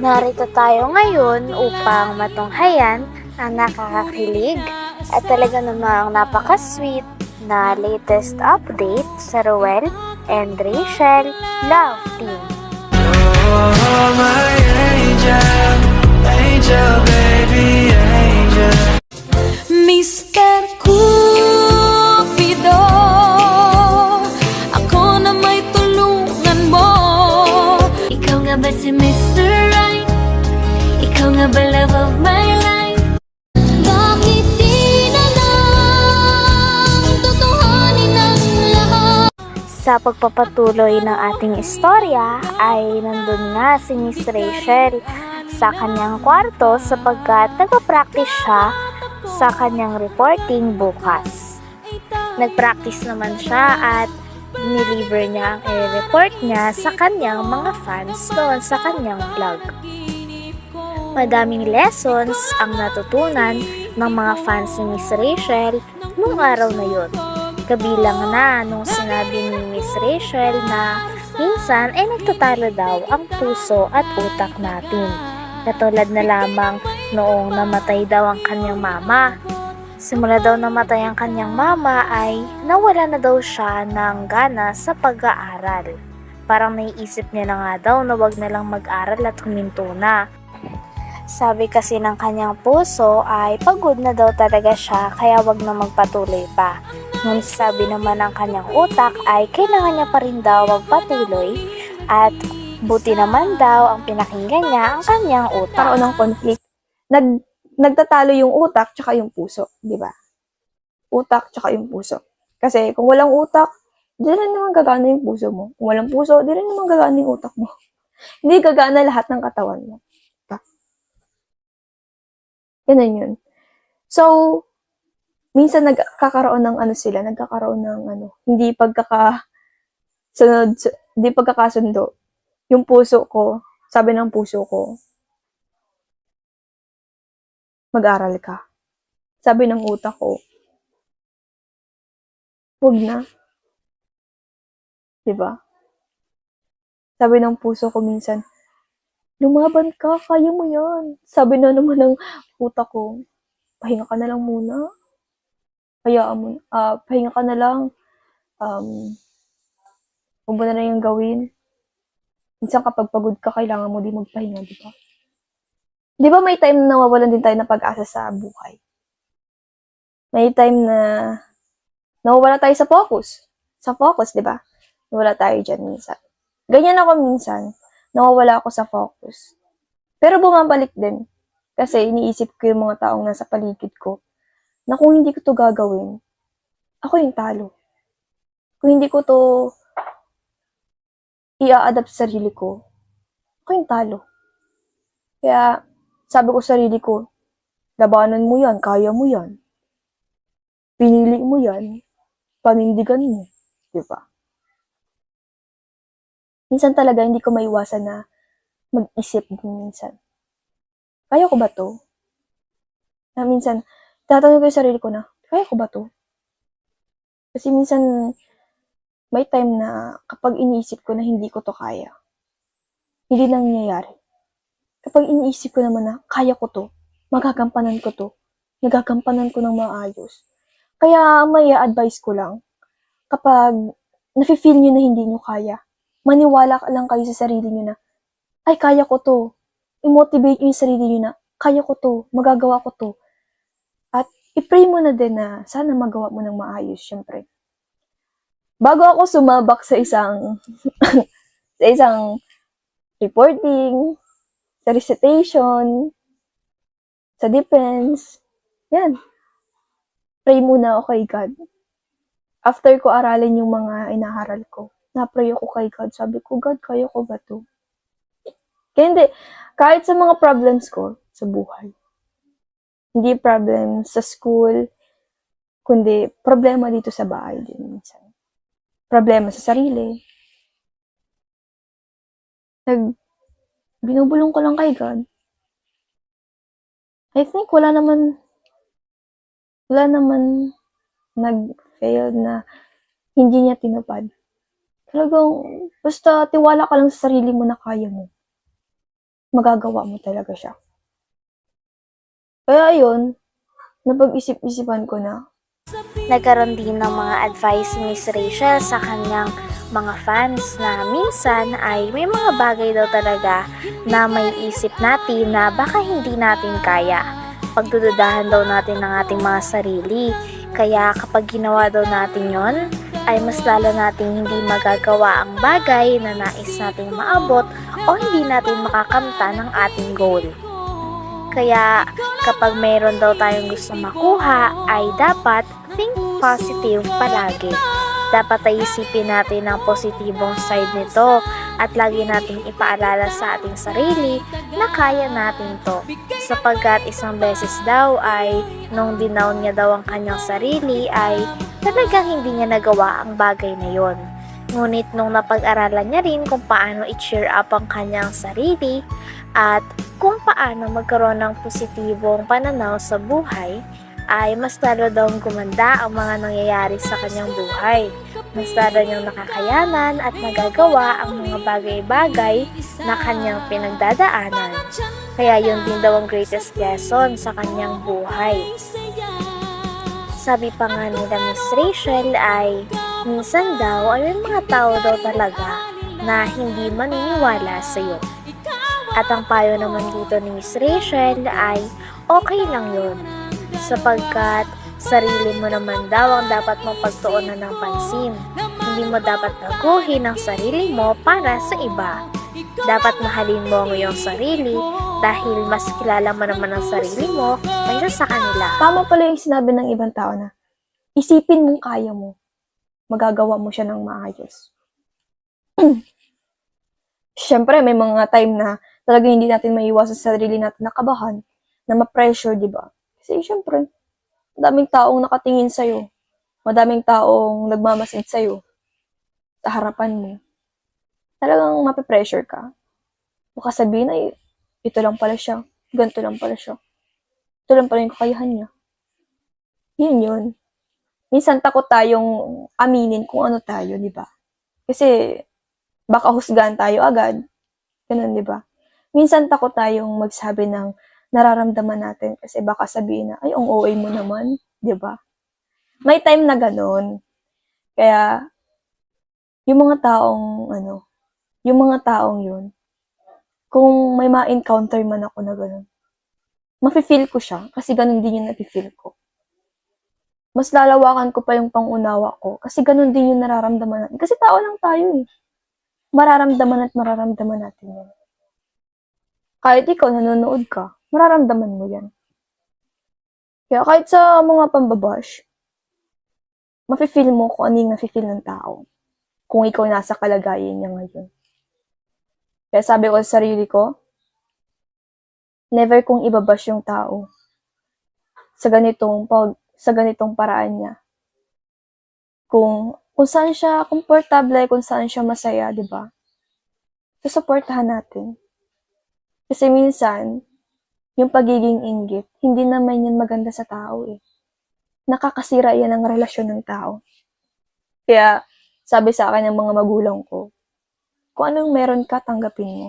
Narito tayo ngayon upang matunghayan ang nakakakilig at talaga namang napaka-sweet na latest update sa Ruel and Rachel Love Team. Sa pagpapatuloy ng ating istorya ay nandun nga si Miss Rachel sa kanyang kwarto sapagkat nagpa-practice siya sa kanyang reporting bukas. Nag-practice naman siya at dineliver niya ang i-report niya sa kanyang mga fans doon sa kanyang vlog. Madaming lessons ang natutunan ng mga fans ni Miss Rachel nung araw na yun. Kabilang na nung sinabi ni Miss Rachel na minsan ay nagtatalo daw ang puso at utak natin. Katulad na lamang noong namatay daw ang kanyang mama. Simula daw namatay ang kanyang mama ay nawala na daw siya ng gana sa pag-aaral. Parang naiisip niya na nga daw na wag na lang mag-aral at huminto na. Sabi kasi ng kanyang puso ay pagod na daw talaga siya kaya wag na magpatuloy pa. Ngunit sabi naman ng kanyang utak ay kailangan niya pa rin daw magpatuloy at buti naman daw ang pinakinggan niya ang kanyang utak. karoon ng conflict. Nag, nagtatalo yung utak tsaka yung puso, di ba? Utak tsaka yung puso. Kasi kung walang utak, di rin naman gagana yung puso mo. Kung walang puso, di rin naman gagana yung utak mo. Hindi gagana lahat ng katawan mo. Diba? Ganun yun. So, minsan nagkakaroon ng ano sila, nagkakaroon ng ano, hindi pagkaka sunod, hindi pagkakasundo. Yung puso ko, sabi ng puso ko, mag-aral ka. Sabi ng utak ko, huwag na. Diba? Sabi ng puso ko minsan, lumaban ka, kaya mo yan. Sabi na naman ng utak ko, pahinga ka na lang muna. Hayaan mo, ah, pahinga ka na lang. Um, huwag mo na lang yung gawin. Minsan kapag pagod ka, kailangan mo di magpahinga, di ba? Di ba may time na nawawalan din tayo ng pag-asa sa buhay? May time na nawawala tayo sa focus. Sa focus, di ba? Nawala tayo dyan minsan. Ganyan ako minsan. Nawawala ako sa focus. Pero bumabalik din. Kasi iniisip ko yung mga taong nasa paligid ko na kung hindi ko to gagawin, ako yung talo. Kung hindi ko to i-adapt sa sarili ko, ako yung talo. Kaya, sabi ko sa sarili ko, labanan mo yan, kaya mo yan. Pinili mo yan, panindigan mo. Di ba? Minsan talaga, hindi ko maiwasan na mag-isip din minsan. Kaya ko ba to? Na minsan, tatanong ko yung sarili ko na, kaya ko ba to? Kasi minsan, may time na kapag iniisip ko na hindi ko to kaya, hindi nangyayari. Kapag iniisip ko naman na kaya ko to, magagampanan ko to, nagagampanan ko ng maayos. Kaya may advice ko lang, kapag nafe-feel nyo na hindi nyo kaya, maniwala ka lang kayo sa sarili nyo na, ay kaya ko to. I-motivate nyo yung sarili nyo na, kaya ko to, magagawa ko to. I-pray mo na din na sana magawa mo ng maayos, syempre bago ako sumabak sa isang sa isang reporting, sa recitation, sa defense, yan. Pray muna ako kay God. After ko aralin yung mga inaharal ko, na-pray ako kay God. Sabi ko, God, kaya ko ba to? Kaya hindi, kahit sa mga problems ko sa buhay, hindi problem sa school, kundi problema dito sa bahay din minsan problema sa sarili. Nag, binubulong ko lang kay God. I think wala naman, wala naman nag-fail na hindi niya tinupad. Talagang, basta tiwala ka lang sa sarili mo na kaya mo. magagawa mo talaga siya. Kaya yun, napag-isip-isipan ko na, Nagkaroon din ng mga advice si Miss Rachel sa kanyang mga fans na minsan ay may mga bagay daw talaga na may isip natin na baka hindi natin kaya. Pagdududahan daw natin ng ating mga sarili. Kaya kapag ginawa daw natin yon ay mas lalo nating hindi magagawa ang bagay na nais nating maabot o hindi natin makakamta ng ating goal. Kaya kapag mayroon daw tayong gusto makuha ay dapat think positive palagi. Dapat ay isipin natin ang positibong side nito at lagi nating ipaalala sa ating sarili na kaya natin to. Sapagkat isang beses daw ay nung dinown niya daw ang kanyang sarili ay talagang hindi niya nagawa ang bagay na yon. Ngunit nung napag-aralan niya rin kung paano i-cheer up ang kanyang sarili at kung paano magkaroon ng positibong pananaw sa buhay, ay mas lalo daw gumanda ang mga nangyayari sa kanyang buhay. Mas lalo niyang nakakayanan at nagagawa ang mga bagay-bagay na kanyang pinagdadaanan. Kaya yun din daw ang greatest lesson sa kanyang buhay. Sabi pa nga nila Miss Rachel ay minsan daw ay mga tao daw talaga na hindi maniniwala sa iyo. At ang payo naman dito ni Miss Rachel ay okay lang yun. Sapagkat sarili mo naman daw ang dapat mong pagtuunan ng pansin. Hindi mo dapat baguhin ang sarili mo para sa iba. Dapat mahalin mo ang iyong sarili dahil mas kilala mo naman ang sarili mo kaysa sa kanila. tama pala yung sinabi ng ibang tao na, isipin mong kaya mo, magagawa mo siya ng maayos. Siyempre, may mga time na talaga hindi natin maiwasan sa sarili natin na kabahan, na ma-pressure, di ba? Kasi siyempre, madaming taong nakatingin sa'yo. Madaming taong nagmamasid sa'yo sa harapan mo. Talagang mape-pressure ka. Baka sabihin ay, ito lang pala siya. Ganito lang pala siya. Ito lang pala yung kakayahan niya. Yun yun. Minsan takot tayong aminin kung ano tayo, di ba? Kasi baka husgahan tayo agad. Ganun, di ba? Minsan takot tayong magsabi ng nararamdaman natin kasi baka sabihin na, ay, ang OA mo naman, di ba? May time na ganun. Kaya, yung mga taong, ano, yung mga taong yun, kung may ma-encounter man ako na ganun, mafe-feel ko siya kasi ganun din yung nafe-feel ko. Mas lalawakan ko pa yung pangunawa ko kasi ganun din yung nararamdaman natin. Kasi tao lang tayo eh. Mararamdaman at mararamdaman natin yan. Kahit ikaw nanonood ka, mararamdaman mo yan. Kaya kahit sa mga pambabash, mafe-feel mo kung ano yung nafe-feel ng tao. Kung ikaw nasa kalagayan niya ngayon. Kaya sabi ko sa sarili ko, never kong ibabash yung tao sa ganitong pag sa ganitong paraan niya. Kung kung saan siya komportable, kung saan siya masaya, 'di ba? Susuportahan natin. Kasi minsan, yung pagiging inggit, hindi naman yan maganda sa tao eh. Nakakasira yan ang relasyon ng tao. Kaya, sabi sa akin ng mga magulang ko, kung anong meron ka, tanggapin mo.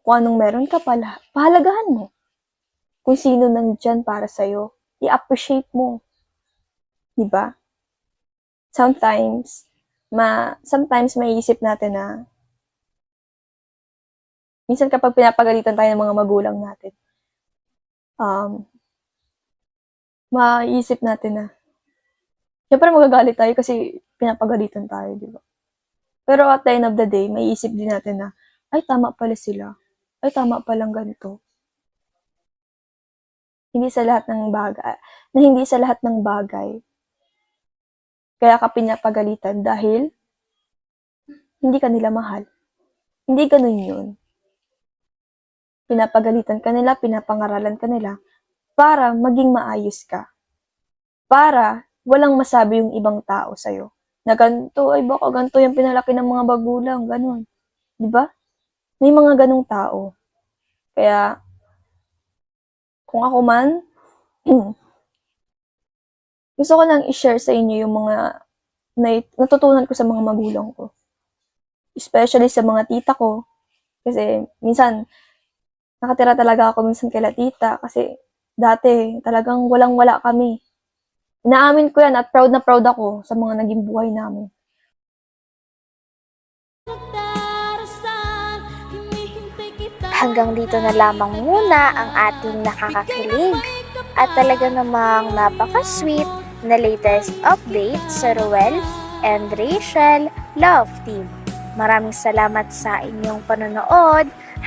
Kung anong meron ka pala, pahalagahan mo. Kung sino nandyan para sa'yo, i-appreciate mo. Di ba? Sometimes, ma sometimes may isip natin na minsan kapag pinapagalitan tayo ng mga magulang natin, um, maisip natin na Siyempre magagalit tayo kasi pinapagalitan tayo, di ba? Pero at the end of the day, may isip din natin na, ay, tama pala sila. Ay, tama palang ganito. Hindi sa lahat ng bagay, na hindi sa lahat ng bagay. Kaya ka pinapagalitan dahil hindi ka nila mahal. Hindi ganun yun. Pinapagalitan ka nila, pinapangaralan ka nila para maging maayos ka. Para walang masabi yung ibang tao sa'yo. Na ganito, ay baka ganito yung pinalaki ng mga bagulang, ganun. Ba? May mga ganong tao. Kaya, kung ako man, gusto ko lang i-share sa inyo yung mga na, natutunan ko sa mga magulang ko. Especially sa mga tita ko. Kasi minsan, nakatira talaga ako minsan kay tita kasi dati talagang walang-wala kami. Inaamin ko yan at proud na proud ako sa mga naging buhay namin. Hanggang dito na lamang muna ang ating nakakakilig at talaga namang napaka-sweet na latest update sa Ruel and Rachel Love Team. Maraming salamat sa inyong panonood.